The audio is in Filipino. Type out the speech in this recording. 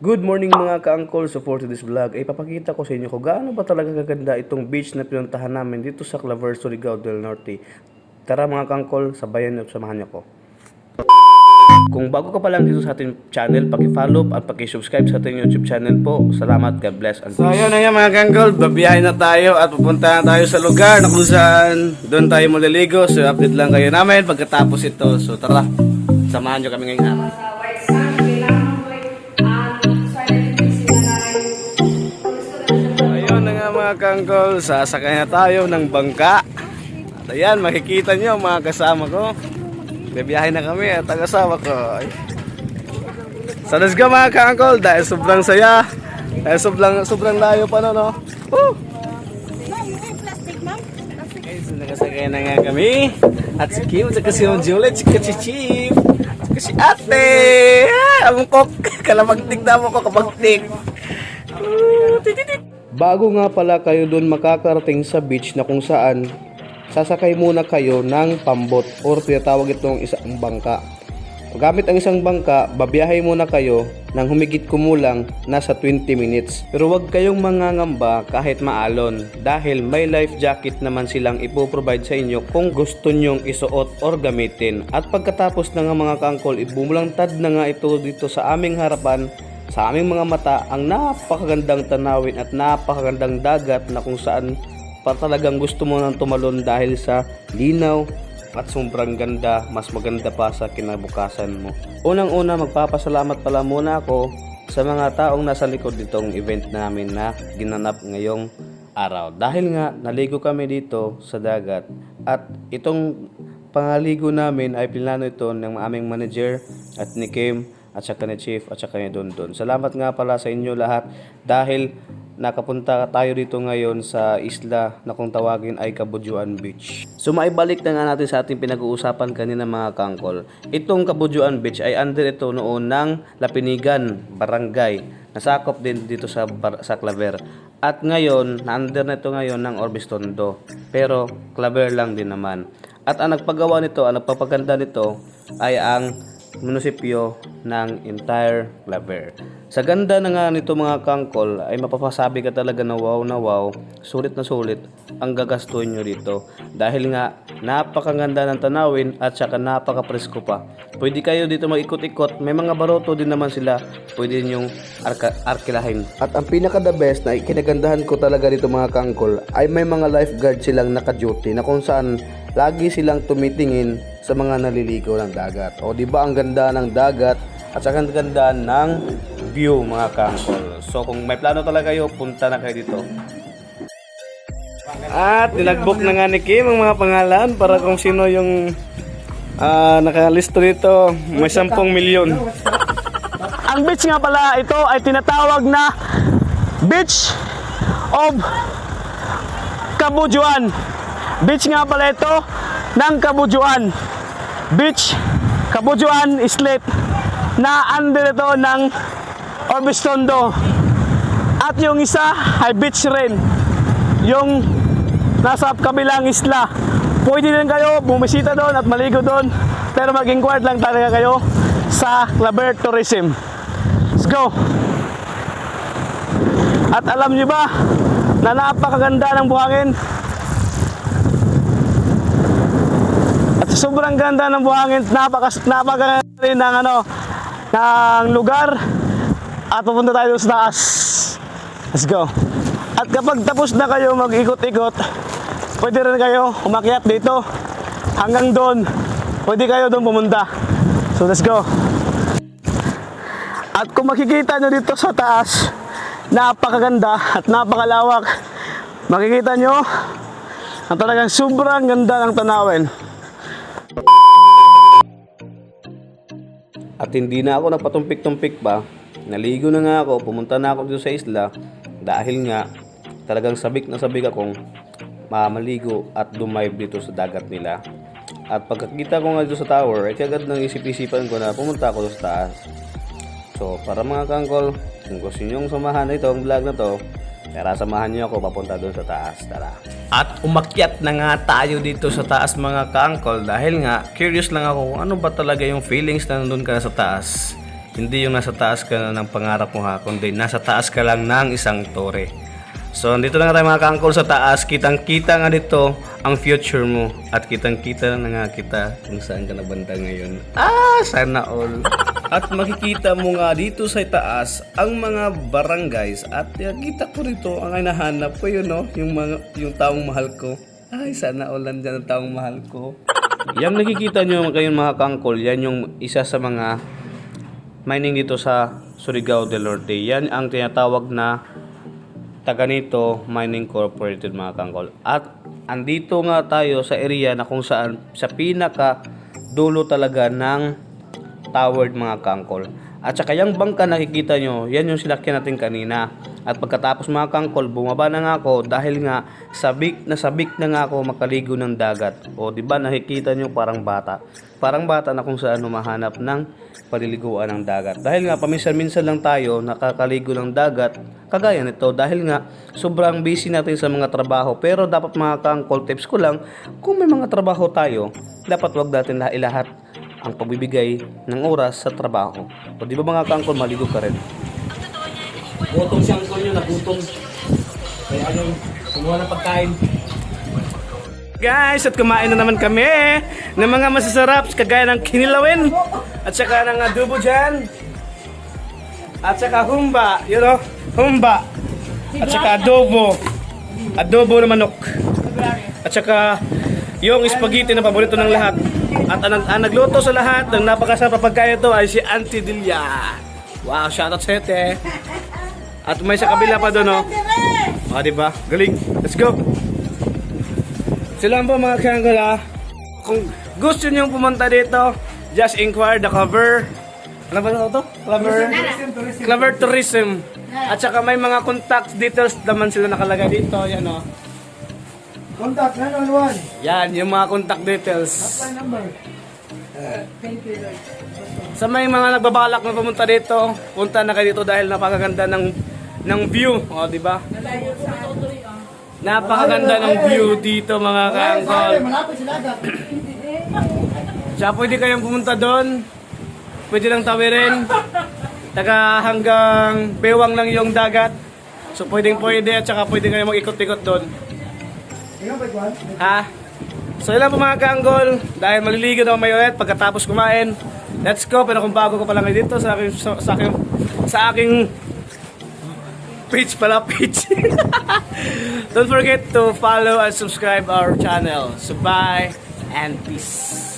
Good morning mga ka-angkol. So for today's vlog, ay papakita ko sa inyo kung gaano ba talaga kaganda itong beach na pinuntahan namin dito sa Claver, Surigao del Norte. Tara mga ka-angkol, sabayan niyo at samahan niyo ko. Kung bago ka pa lang dito sa ating channel, paki-follow at paki-subscribe sa ating YouTube channel po. Salamat, God bless and So peace. ayun na nga mga kanggol, babiyahin na tayo at pupunta na tayo sa lugar na kung saan doon tayo maliligo. So update lang kayo namin pagkatapos ito. So tara, samahan nyo kami ngayong araw. Kanggol, sasakay na tayo ng bangka. At ayan, makikita nyo mga kasama ko. Babiyahin na kami at ang kasama ko. Let's go mga kanggol, dahil sobrang saya. Dahil sobrang, sobrang layo pa no, no? Woo! So nakasakay na nga kami. At si Kim, at si Juliet, si si Chief, at si Ate. Ah, ang kok, kalabagtik na mo ko, kabagtik. Uh, tititit. Bago nga pala kayo doon makakarating sa beach na kung saan sasakay muna kayo ng pambot or tinatawag itong isang bangka. Gamit ang isang bangka, babiyahe muna kayo ng humigit kumulang nasa 20 minutes. Pero huwag kayong mangangamba kahit maalon dahil may life jacket naman silang ipoprovide sa inyo kung gusto nyong isuot or gamitin. At pagkatapos na nga mga kangkol, ibumulangtad na nga ito dito sa aming harapan sa aming mga mata ang napakagandang tanawin at napakagandang dagat na kung saan pa talagang gusto mo nang tumalon dahil sa linaw at sobrang ganda, mas maganda pa sa kinabukasan mo. Unang-una, magpapasalamat pala muna ako sa mga taong nasa likod nitong event namin na ginanap ngayong araw. Dahil nga, naligo kami dito sa dagat at itong pangaligo namin ay pinlano ito ng aming manager at ni Kim at saka ni Chief at saka ni Don. Salamat nga pala sa inyo lahat dahil nakapunta tayo dito ngayon sa isla na kung tawagin ay Kabujuan Beach. So maibalik na nga natin sa ating pinag-uusapan kanina mga kangkol. Itong Kabujuan Beach ay under ito noon ng Lapinigan, Barangay. Nasakop din dito sa, Bar- sa Claver. At ngayon, na-under na ito ngayon ng Orbistondo. Pero Claver lang din naman. At ang nagpagawa nito, ang nagpapaganda nito ay ang munisipyo ng entire Claver. Sa ganda na nga nito mga kangkol ay mapapasabi ka talaga na wow na wow, sulit na sulit ang gagastuin nyo dito. Dahil nga napakaganda ng tanawin at saka napaka-presko pa. Pwede kayo dito mag-ikot-ikot, may mga baroto din naman sila, pwede nyong arka- arkilahin. At ang pinaka the best na kinagandahan ko talaga dito mga kangkol ay may mga lifeguard silang naka-duty na kung saan lagi silang tumitingin sa mga naliligaw ng dagat. O di ba ang ganda ng dagat at saka ang ganda ng view mga kangkol. So kung may plano talaga kayo, punta na kayo dito. At tinagbook na nga ni Kim ang mga pangalan para kung sino yung ah, nakalisto dito. May 10 milyon. Ang beach nga pala ito ay tinatawag na Beach of Kabujuan. Beach nga pala ito ng Kabujuan. Beach Kabujuan Islet na under ito ng Orbistondo. At yung isa ay beach rin. Yung nasa kabilang isla. Pwede din kayo bumisita doon at maligo doon. Pero mag-inquire lang talaga kayo sa Claver Tourism. Let's go! At alam niyo ba na napakaganda ng buhangin? Sobrang ganda ng buhangin, napakas napakaganda rin ng ano ng lugar. At pupunta tayo sa taas. Let's go. At kapag tapos na kayo mag-ikot-ikot, pwede rin kayo umakyat dito hanggang doon. Pwede kayo doon pumunta. So let's go. At kung makikita nyo dito sa taas, napakaganda at napakalawak. Makikita nyo na talagang sobrang ganda ng tanawin. At hindi na ako nagpatumpik-tumpik pa. Naligo na nga ako, pumunta na ako dito sa isla dahil nga talagang sabik na sabik akong mamaligo at dumive dito sa dagat nila. At pagkakita ko nga dito sa tower, ay kagad nang isip-isipan ko na pumunta ako sa taas. So, para mga kangkol, kung gusto nyo samahan ito, ang vlog na to, tara samahan nyo ako papunta doon sa taas. Tara. At umakyat na nga tayo dito sa taas mga ka-uncle dahil nga curious lang ako kung ano ba talaga yung feelings na nandun ka na sa taas. Hindi yung nasa taas ka na ng pangarap mo ha, kundi nasa taas ka lang ng isang tore. So, dito na nga tayo mga kaangkol sa taas. Kitang-kita nga dito ang future mo. At kitang-kita na nga kita kung saan ka nabanda ngayon. Ah, sana all. At makikita mo nga dito sa taas ang mga barangays. At kita ko rito ang hinahanap ko yun, no? Yung, mga, yung taong mahal ko. Ay, sana all nandyan ang taong mahal ko. Yang nakikita nyo ngayon mga kaangkol, yan yung isa sa mga mining dito sa Surigao del Norte. Yan ang tinatawag na taga nito Mining Corporated mga kangkol. At andito nga tayo sa area na kung saan sa pinaka dulo talaga ng towered mga kangkol. At saka yung bangka nakikita nyo, yan yung sinakyan natin kanina. At pagkatapos mga kangkol, bumaba na nga ako dahil nga sabik na sabik na nga ako makaligo ng dagat. O di ba nakikita nyo parang bata. Parang bata na kung saan humahanap ng paliliguan ng dagat. Dahil nga paminsan-minsan lang tayo nakakaligo ng dagat kagaya nito dahil nga sobrang busy natin sa mga trabaho. Pero dapat mga kangkol tips ko lang, kung may mga trabaho tayo, dapat wag natin lah- ilahat ang pagbibigay ng oras sa trabaho. O di ba mga kangkol, maligo ka rin. Gutom si angkol nyo, nagutom. Kaya ano, kumuha ng pagkain. Guys, at kumain na naman kami ng mga masasarap kagaya ng kinilawin at saka ng adobo dyan. At saka humba, you know, humba. At saka adobo. Adobo na manok. At saka yung spaghetti na paborito ng lahat. At ang, ang nagluto sa lahat ng napakasarap na pagkain ito ay si Auntie Dilia. Wow, shoutout sa ete. At may sa kabila pa doon, oh. O, di ba? Galing. Let's go. Sila po mga kangala. Kung gusto niyo pumunta dito, just inquire the cover. Ano ba ito? Clever? Clever Tourism. At saka may mga contact details naman sila nakalagay dito. Yan o. Contact 911. Yan, yung mga contact details. Line number. Sa may mga nagbabalak na pumunta dito, punta na kayo dito dahil napakaganda ng ng view, o di ba? Napakaganda ng view dito mga kaangkol. Siya pwede kayong pumunta doon. Pwede lang tawirin. Taga hanggang bewang lang yung dagat. So pwedeng pwede at saka pwede kayong mag-ikot-ikot doon. Ha? So lang po mga kaanggol. Dahil maliligo na may ulit pagkatapos kumain. Let's go. Pero kung bago ko pa lang dito sa aking, sa, sa aking, sa aking page pala page. Don't forget to follow and subscribe our channel. So bye and peace.